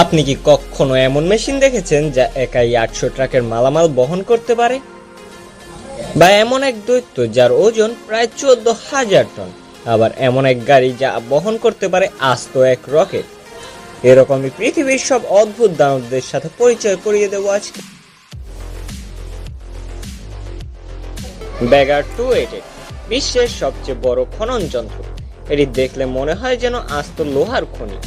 আপনি কি কখনো এমন মেশিন দেখেছেন যা একাই আটশো ট্রাকের মালামাল বহন করতে পারে? বা এমন এক দৈত্য যার ওজন প্রায় চোদ্দ হাজার টন, আবার এমন এক গাড়ি যা বহন করতে পারে আস্ত এক রকেট। এরকমই পৃথিবীর সব অদ্ভুত দানবদের সাথে পরিচয় করিয়ে দেবো আজকে। ব্যাগার টু এইটেড বিশ্বের সবচেয়ে বড় খনন যন্ত্র। এটি দেখলে মনে হয় যেন আস্ত লোহার খনি।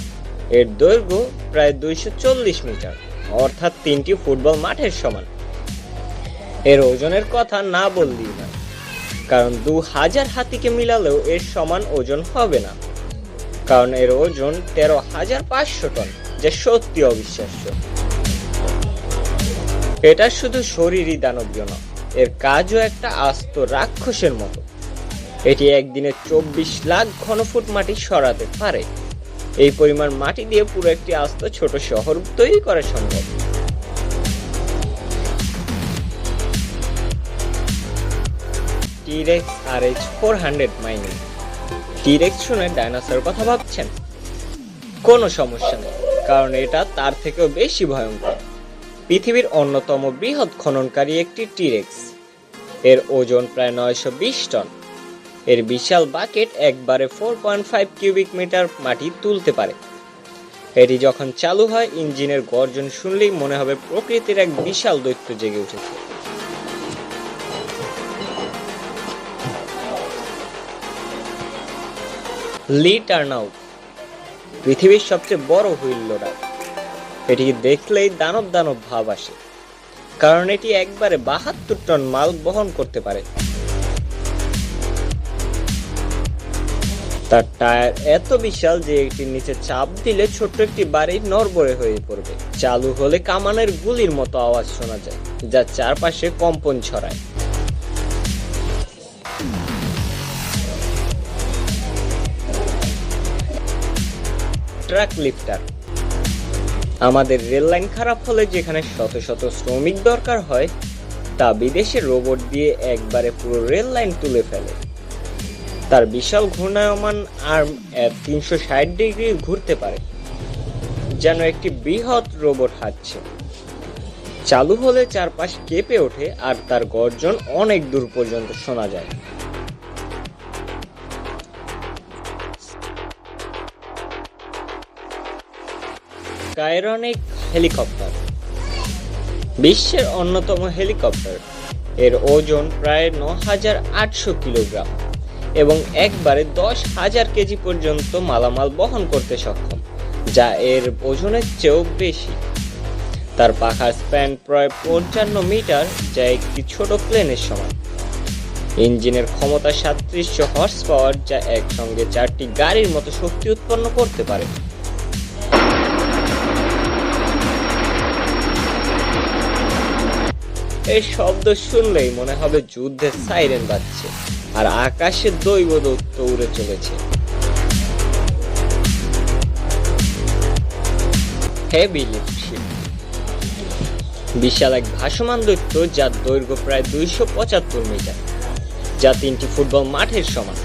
এর দৈর্ঘ্য প্রায় দুইশো চল্লিশ মিটার, অর্থাৎ তিনটি ফুটবল মাঠের সমান। এর ওজনের কথা না বললেই না কারণ দু হাজার হাতিকে মিলালেও এর সমান ওজন হবে না। কারণ এর ওজন তেরো হাজার পাঁচশো টন, যা সত্যি অবিশ্বাস্য। এটা শুধু শরীরই দানবীয় না এর কাজও একটা আস্ত রাক্ষসের মতো। এটি একদিনে চব্বিশ লাখ ঘনফুট মাটি সরাতে পারে। এই পরিমাণ মাটি দিয়ে পুরো একটি আস্ত ছোট শহর তৈরি করা সম্ভব। T rex R H four hundred mining T rex শুনে ডাইনোসর কথা ভাবছেন? কোনো সমস্যা নেই, কারণ এটা তার থেকেও বেশি ভয়ঙ্কর। পৃথিবীর অন্যতম বৃহৎ খননকারী একটি টিরেক্স এর ওজন প্রায় নয়শো বিশ টন। এর বিশাল বাকেট একবারে four point five cubic metre মাটি তুলতে পারে। এটি যখন চালু হয়, ইঞ্জিনের গর্জন শুনলেই মনে হবে প্রকৃতির এক বিশাল দৈত্য জেগে উঠেছে। লি টার্নআউট পৃথিবীর সবচেয়ে বড় হুইল লোডার। এটি দেখলেই দানব দানব ভাব আসে, কারণ এটি একবারে বাহাত্তর টন মাল বহন করতে পারে। তার টায়ার এত বিশাল যে এটির নিচে চাপ দিলে ছোট্ট একটি বাড়ি নড়বড়ে হয়ে পড়বে। চালু হলে কামানের গুলির মতো আওয়াজ শোনা যায়, যা চারপাশে কম্পন ছড়ায়। Truck lifter. আমাদের রেল লাইন খারাপ হলে যেখানে শত শত শ্রমিক দরকার হয়, তা বিদেশে রোবট দিয়ে একবারে পুরো রেল লাইন তুলে ফেলে। তার বিশাল ঘূর্ণায়মান আর্ম তিনশো ষাট ডিগ্রি ঘুরতে পারে, যেন একটি বৃহৎ রোবট হাঁটছে। চালু হলে চারপাশ কেঁপে ওঠে আর তার গর্জন অনেক দূর পর্যন্ত শোনা যায়। কাইরনিক হেলিকপ্টার বিশ্বের অন্যতম হেলিকপ্টার এর ওজন প্রায় ন হাজার আটশো কিলোগ্রাম। এবং একবারে দশ হাজার কেজি পর্যন্ত মালামাল বহন করতে সক্ষম, যা এর ওজনের চেয়েও বেশি। তার পাখার স্প্যান প্রায় পঞ্চান্ন মিটার, যা একটি ছোট প্লেনের সমান। ইঞ্জিনের ক্ষমতা সাতত্রিশশো হর্স পাওয়ার যা একসঙ্গে চারটি গাড়ির মতো শক্তি উৎপন্ন করতে পারে। এই শব্দ শুনলেই মনে হবে যুদ্ধের সাইরেন বাজছে। আর আকাশে দৈব দত্ত উড়ে চলেছে। বিশাল এক ভাসমান দৈত্য যার দৈর্ঘ্য প্রায় দুইশো পঁচাত্তর মিটার, যা তিনটি ফুটবল মাঠের সমান।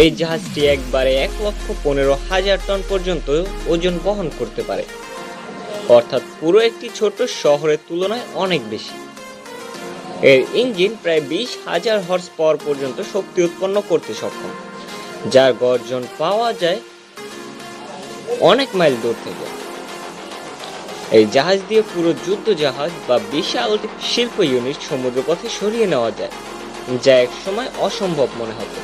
এই জাহাজটি একবারে এক লক্ষ পনেরো হাজার টন পর্যন্ত ওজন বহন করতে পারে। অর্থাৎ পুরো একটি ছোট শহরের তুলনায় অনেক বেশি। এর ইঞ্জিন প্রায় বিশ হাজার হর্স পাওয়ার পর্যন্ত শক্তি উৎপন্ন করতে সক্ষম, যার গর্জন পাওয়া যায় অনেক মাইল দূর থেকে। এই জাহাজ দিয়ে পুরো যুদ্ধ জাহাজ বা বিশাল শিল্প ইউনিট সমুদ্রপথে সরিয়ে নেওয়া যায়, যা এক সময় অসম্ভব মনে হতো।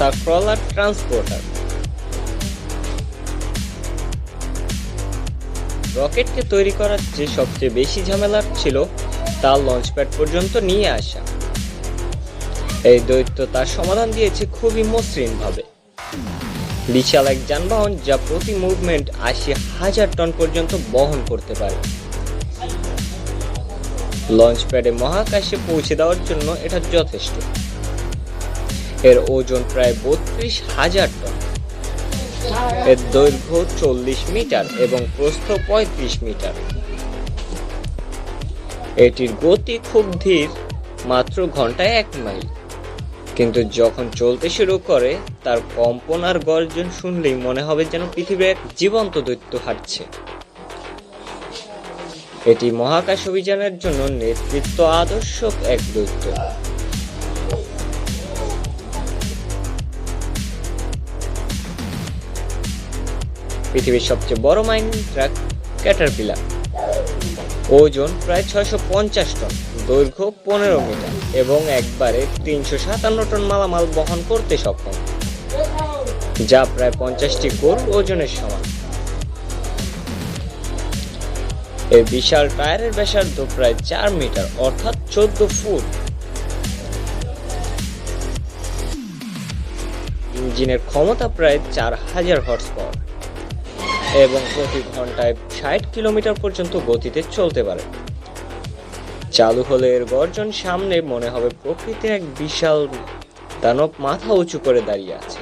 NASA crawler transporter. রকেটকে তৈরি করার যে সবচেয়ে বেশি ঝামেলার ছিল, তা লঞ্চপ্যাড পর্যন্ত নিয়ে আসা। এই দৈত্য তার সমাধান দিয়েছে খুবই মসৃণভাবে। বিশাল এক যানবাহন যা প্রতি মুভমেন্ট আশি হাজার টন পর্যন্ত বহন করতে পারে। লঞ্চ প্যাডে মহাকাশে পৌঁছে দেওয়ার জন্য এটা যথেষ্ট। এর ওজন প্রায় বত্রিশ হাজার টন। এর দৈর্ঘ্য চল্লিশ মিটার এবং প্রস্থ পঁয়ত্রিশ মিটার। এটির গতি খুব ধীর, মাত্র ঘন্টায় এক মাইল। কিন্তু যখন চলতে শুরু করে, তার কম্পন আর গর্জন শুনলেই মনে হবে যেন পৃথিবীর এক জীবন্ত দৈত্য হাঁটছে। এটি মহাকাশ অভিযানের জন্য নেতৃত্ব আদর্শ এক দৈত্য। পৃথিবীর সবচেয়ে বড় মাইন ট্রাক ক্যাটারপিলার। ওজন প্রায় ছয়শো পঞ্চাশ টন, দৈর্ঘ্য পনেরো মিটার, এবং একবারে তিনশো সাতান্ন টন মালামাল বহন করতে সক্ষম, যা প্রায় পঞ্চাশটি গরুর ওজনের সমান। এই বিশাল টায়ারের ব্যাসার্ধ প্রায় চার মিটার, অর্থাৎ চোদ্দ ফুট। ইঞ্জিনের ক্ষমতা প্রায় চার হাজার হর্স পাওয়ার। এবং প্রতি ঘন্টায় ষাট কিলোমিটার পর্যন্ত গতিতে চলতে পারে। চালু হলে এর গর্জন সামনে মনে হবে প্রকৃতির এক বিশাল দানব মাথা উঁচু করে দাঁড়িয়ে আছে।